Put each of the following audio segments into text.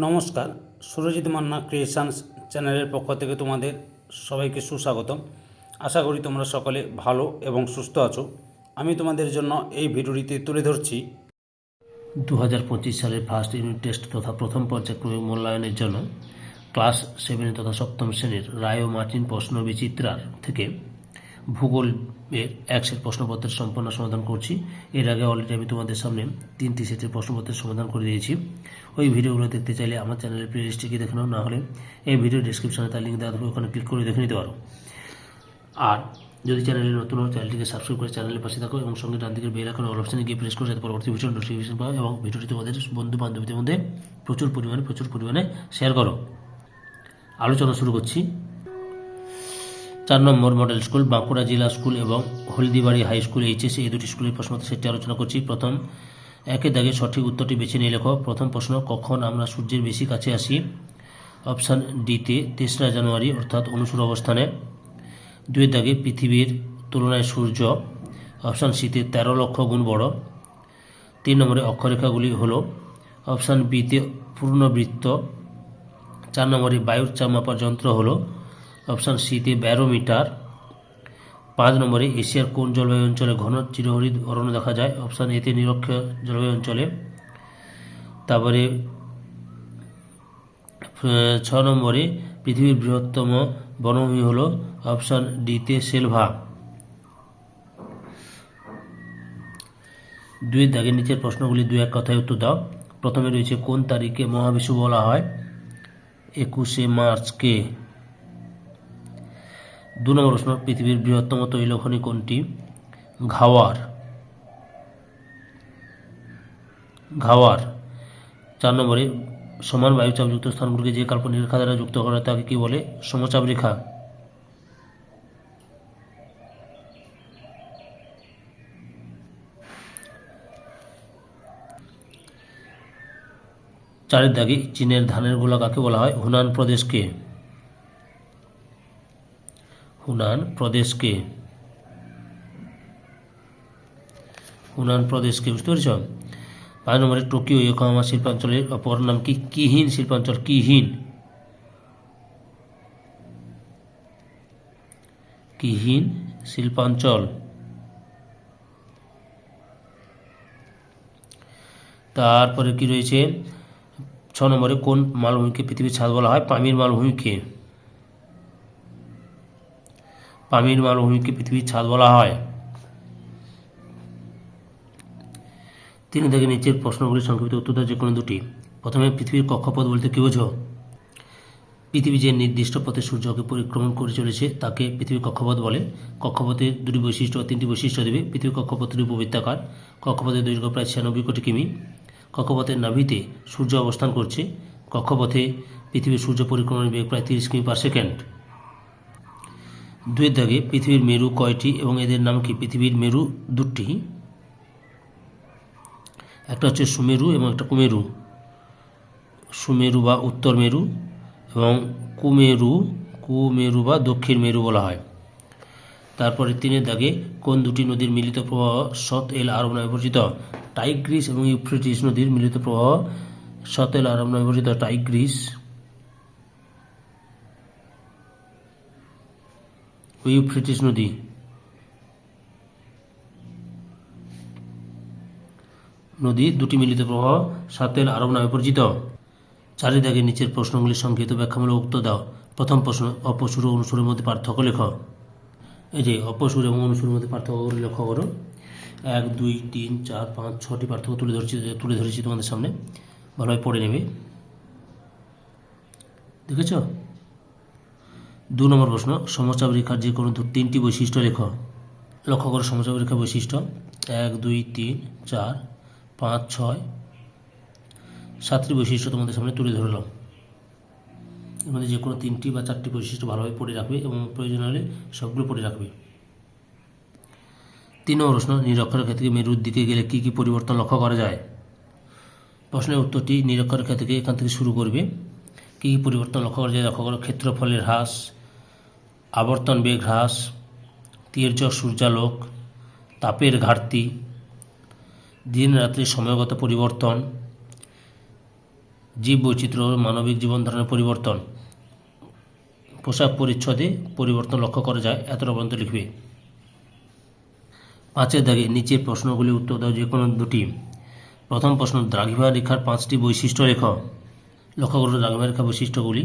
নমস্কার, সুরজিৎ মান্না ক্রিয়েশনস চ্যানেলের পক্ষ থেকে তোমাদের সবাইকে সুস্বাগতম। আশা করি তোমরা সকলে ভালো এবং সুস্থ আছো। আমি তোমাদের জন্য এই ভিডিওটিতে তুলে ধরছি। দু হাজার পঁচিশ সালের ফার্স্ট ইউনিট টেস্ট তথা প্রথম পর্যায়ক্রমিক মূল্যায়নের জন্য ক্লাস সেভেন তথা সপ্তম শ্রেণির রায় ও মার্টিন প্রশ্ন বিচিত্রার থেকে ভূগোলের একশের প্রশ্নপত্রের সম্পূর্ণ সমাধান করছি। এর আগে অলরেডি আমি তোমাদের সামনে তিনটি সেটের প্রশ্নপত্রের সমাধান করে দিয়েছি। ওই ভিডিওগুলো দেখতে চাইলে আমার চ্যানেলের প্লেলিস্টে গিয়ে দেখে নাও, না হলে এই ভিডিও ডিসক্রিপশনে তার লিঙ্ক দেওয়া থাকবে, ওখানে ক্লিক করে দেখে নিতে পারো। আর যদি চ্যানেলে নতুন হও চ্যানেলটিকে সাবস্ক্রাইব করে চ্যানেলের পাশে থাকো এবং সঙ্গে ডান দিকের বেল আইকন অল অপশনে গিয়ে প্রেস করে যাতে পরবর্তী ভিডিও নোটিফিকেশন পাও এবং ভিডিওটি তোমাদের বন্ধু বান্ধবীদের মধ্যে প্রচুর পরিমাণে প্রচুর পরিমাণে শেয়ার করো। আলোচনা শুরু করছি। চার নম্বর মডেল স্কুল, বাঁকুড়া জেলা স্কুল এবং হলদিবাড়ি হাই স্কুল এইচএসি এই দুটি স্কুলের প্রশ্নোত্তর সেটি আলোচনা করছি। প্রথম একের দাগে সঠিক উত্তরটি বেছে নিয়ে লেখো। প্রথম প্রশ্ন, কখন আমরা সূর্যের বেশি কাছে আসি? অপশান ডিতে তেসরা জানুয়ারি, অর্থাৎ অনুসুর অবস্থানে। দুয়ের দাগে, পৃথিবীর তুলনায় সূর্য। অপশান সিতে তেরো লক্ষ গুণ বড়। তিন নম্বরে, অক্ষরেখাগুলি হলো। অপশান বিতে পূর্ণবৃত্ত। চার নম্বরে, বায়ুর চাপ মাপার যন্ত্র হলো। অপশান সিতে ব্যারোমিটার। পাঁচ নম্বরে, এশিয়ার কোন জলবায়ু অঞ্চলে ঘন চিরহরিত অরণ্য দেখা যায়? অপশান এতে নিরক্ষ জলবায়ু অঞ্চলে। তারপরে ছ নম্বরে, পৃথিবীর বৃহত্তম বনভূমি হল অপশান ডিতে সেলভা। দুই দাগের নিচের প্রশ্নগুলি দু এক কথায় উত্তর দাও। প্রথমে রয়েছে কোন তারিখে মহাবিষু বলা হয়? একুশে মার্চকে। দু নম্বর প্রশ্ন পৃথিবীর বৃহত্তম তৈলখনি কোনটি? ঘাওয়ার। ঘাওয়ার। চার নম্বরে, সমান বায়ুচাপযুক্ত স্থানগুলিকে যে কাল্পনিক রেখা দ্বারা যুক্ত করা তাকে কি বলে? সমচাপ রেখা। চারের দাগে চীনের ধানের গোলা কাকে বলা হয়? হুনান প্রদেশকে। হুনান প্রদেশকে। হুনান প্রদেশকে, বুঝতে পেরেছ? পাঁচ নম্বরে টোকিও ইয়োকামা শিল্পাঞ্চলের অপর নাম কি? কিহীন শিল্পাঞ্চল, কিহীন। কিহীন শিল্পাঞ্চল। তারপরে কি রয়েছে? ছ নম্বরে কোন মালভূমিকে পৃথিবীর ছাদ বলা হয়? পামির মালভূমিকে। পামির মালভূমিকে পৃথিবীর ছাদ বলা হয়। তিনি থেকে নিচের প্রশ্নগুলির সংক্ষিপ্ত উত্তর দাও যে কোনো দুটি। প্রথমে, পৃথিবীর কক্ষপথ বলতে কী বোঝো? পৃথিবী যে নির্দিষ্ট পথে সূর্যকে পরিক্রমণ করে চলেছে, তাকে পৃথিবীর কক্ষপথ বলে। কক্ষপথের দুটি বৈশিষ্ট্য তিনটি বৈশিষ্ট্য দেবে। পৃথিবীর কক্ষপথটি উপবৃত্তাকার। কক্ষপথের দৈর্ঘ্য প্রায় ছিয়ানব্বই কোটি কিমি। কক্ষপথের নাভিতে সূর্য অবস্থান করছে। কক্ষপথে পৃথিবীর সূর্য পরিক্রমণের বেগ প্রায় তিরিশ কিমি পার সেকেন্ড। দুয়ের দাগে পৃথিবীর মেরু কয়টি এবং এদের নাম কি? পৃথিবীর মেরু দুটি। একটা হচ্ছে সুমেরু এবং একটা কুমেরু। সুমেরু বা উত্তর মেরু এবং কুমেরু কুমেরু বা দক্ষিণ মেরু বলা হয়। তারপরে তিনের দাগে কোন দুটি নদীর মিলিত প্রবাহ সৎ এল আরব নামে পরিচিত? টাইগ্রিস এবং ইউফ্রেটিস নদীর মিলিত প্রবাহ সৎ এল আরব নামে পরিচিত। টাইগ্রিস ইউফ্রেটিস নদী। নদী দুটি মিলিত প্রবাহ সাতের আরব নামে পরিচিত। চারিদিকে নিচের প্রশ্নগুলির সংক্ষিপ্ত ব্যাখ্যামূলক উত্তর দাও। প্রথম প্রশ্ন, অপসুর ও অনুসুরের মধ্যে পার্থক্য লেখ। এই যে অপসুর এবং অনুসুরের মধ্যে পার্থক্যগুলি লক্ষ্য করো। এক, দুই, তিন, চার, পাঁচ, ছটি পার্থক্য তুলে ধরছি, তুলে ধরেছি তোমাদের সামনে। ভালোভাবে পড়ে নেবে। দেখেছ? দু নম্বর প্রশ্ন সমচাপ রেখার যে কোনো তিনটি বৈশিষ্ট্য লেখ। লক্ষ্য করো সমচাপ রেখার বৈশিষ্ট্য। এক, দুই, তিন, চার, পাঁচ, ছয়, সাতটি বৈশিষ্ট্য তোমাদের সামনে তুলে ধরলাম। এর মধ্যে যে কোনো তিনটি বা চারটি বৈশিষ্ট্য ভালোভাবে পড়ে রাখবে এবং প্রয়োজন হলে সবগুলো পড়ে রাখবে। তিন নম্বর প্রশ্ন নিরক্ষরেখা থেকে মেরুর দিকে গেলে কী কী পরিবর্তন লক্ষ্য করা যায়? প্রশ্নের উত্তরটি নিরক্ষরেখা থেকে এখান থেকে শুরু করবে। কী কী পরিবর্তন লক্ষ্য করা যায়? লক্ষ্য করো ক্ষেত্রফলের হ্রাস আবর্তন বেগ হ্রাস তীর্য সূর্যালোক, তাপের ঘাটতি দিন রাত্রির সময়গত পরিবর্তন জীব বৈচিত্র্য ও মানবিক জীবন ধারণের পরিবর্তন। পোশাক পরিচ্ছদে পরিবর্তন লক্ষ্য করা যায়, এতটা পর্যন্ত লিখবে। পাঁচের দাগে নিচের প্রশ্নগুলি উত্তর দাও যে কোনো দুটি। প্রথম প্রশ্ন দ্রাঘিমা রেখার পাঁচটি বৈশিষ্ট্য লেখ। লক্ষ্য করো দ্রাঘিমা রেখা বৈশিষ্ট্যগুলি।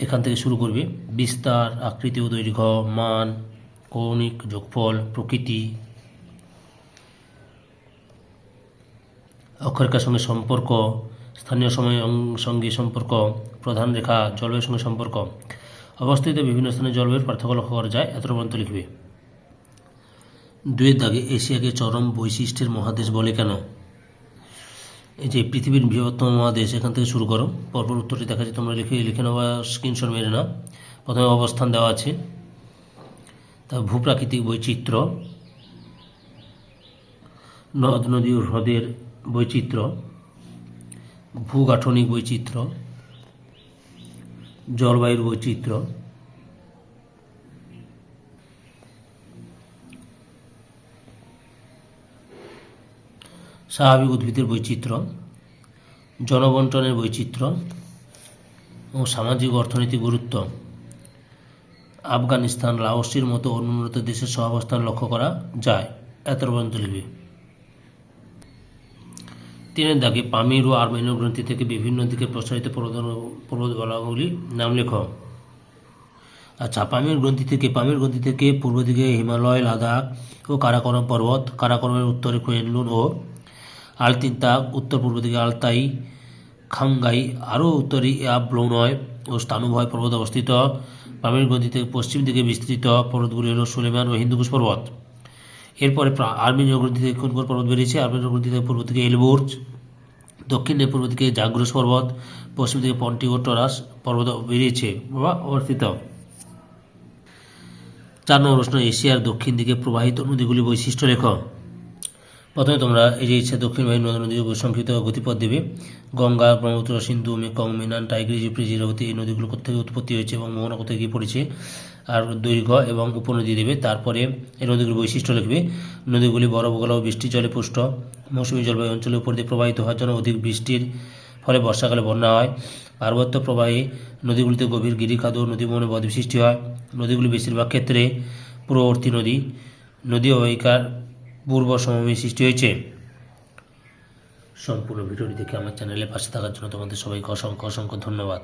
এখান থেকে শুরু করবে। বিস্তার, আকৃতি ও দৈর্ঘ্য, মান, কৌণিক, যোগফল, প্রকৃতি। অক্ষরেখার সঙ্গে সম্পর্ক, স্থানীয় সময় সঙ্গে সম্পর্ক, প্রধান রেখা, জলবায়ুর সঙ্গে সম্পর্ক। অবস্থিত বিভিন্ন স্থানে জলবায়ুর পার্থক্য লক্ষ্য করা যায়। এত পর্যন্ত লিখবে। দুয়ের দাগে এশিয়াকে চরম বৈশিষ্ট্যের মহাদেশ বলে কেন? এই যে পৃথিবীর বৃহত্তম মহাদেশ, এখান থেকে শুরু করো। পরপর উত্তরটি দেখা যায় তোমরা লিখে লিখে নেওয়া স্ক্রিনশট মেরে নাও। প্রথমে অবস্থান দেওয়া আছে। তার ভূপ্রাকৃতিক বৈচিত্র্য। নদ নদী হ্রদের বৈচিত্র্য। ভূগাঠনিক বৈচিত্র্য। জলবায়ুর বৈচিত্র্য। স্বাভাবিক উদ্ভিদের বৈচিত্র্য, জনবন্টনের বৈচিত্র্য ও সামাজিক অর্থনৈতিক গুরুত্ব। আফগানিস্তান, লাওসের মতো অনুন্নত দেশের সহাবস্থান লক্ষ্য করা যায় এত পর্যন্ত লিখবে তিনের দাগে পামির ও আর্মেনীয় গ্রন্থি থেকে বিভিন্ন দিকে প্রসারিত পর্বতমালাগুলি নাম লেখ। আচ্ছা পামির গ্রন্থি থেকে, পামির গ্রন্থি থেকে পূর্ব দিকে হিমালয়, লাদাখ ও কারাকরম পর্বত, কারাকরমের উত্তরে কুয়েনলুন ও আলতিনতাক উত্তর পূর্ব দিকে আলতাই, খাঙ্গাই, আরও উত্তরে ইয়াবলৌনয় ও স্থানুভয় পর্বত অবস্থিত। পামির গ্রন্থি থেকে পশ্চিম দিকে বিস্তৃত পর্বতগুলি হল সুলেমান ও হিন্দুকুশ পর্বত। এরপরে প্রা- আর্মেনীয় গ্রন্থি থেকে কোন কোন পর্বত বেরিয়েছে? আর্মেনীয় গ্রন্থি থেকে পূর্ব দিকে এলবোর্জ, দক্ষিণে পূর্ব দিকে জাগ্রস পর্বত, পশ্চিম দিকে পন্টি ও টরাস পর্বত বেরিয়েছে বা অবস্থিত। চার নম্বর প্রশ্ন, এশিয়ার দক্ষিণ দিকে প্রবাহিত নদীগুলি বৈশিষ্ট্য লেখ প্রথমে তোমরা এই যে ইচ্ছা দক্ষিণ বাহিনী নদী নদী সংক্ষিপ্ত গতিপথ দেবে। গঙ্গা, ব্রহ্মপুত্র, সিন্ধু মেকং মিনান টাইগ্রিজ ইপ্রিজ ইরাবতী এই নদীগুলো কোথেকে উৎপত্তি হয়েছে এবং মোহনা কোথায় গিয়ে পড়েছে আর দৈর্ঘ্য এবং উপনদী দেবে। তারপরে এই নদীগুলির বৈশিষ্ট্য লিখবে। নদীগুলি বরফ গলা ও বৃষ্টি জলে পুষ্ট। মৌসুমী জলবায়ু অঞ্চলের উপর দিয়ে প্রবাহিত হওয়ার জন্য অধিক বৃষ্টির ফলে বর্ষাকালে বন্যা হয়। পার্বত্য প্রবাহে নদীগুলিতে গভীর গিরিখাদ ও নদী বনে বদ্বীপ সৃষ্টি হয়। নদীগুলি বেশিরভাগ ক্ষেত্রে পূর্ববর্তী নদী। নদী অববাহিকার পূর্ব সমভূমি সৃষ্টি হয়েছে। সম্পূর্ণ ভিডিওটি দেখে আমার চ্যানেলে পাশে থাকার জন্য তোমাদের সবাইকে অসংখ্য অসংখ্য ধন্যবাদ।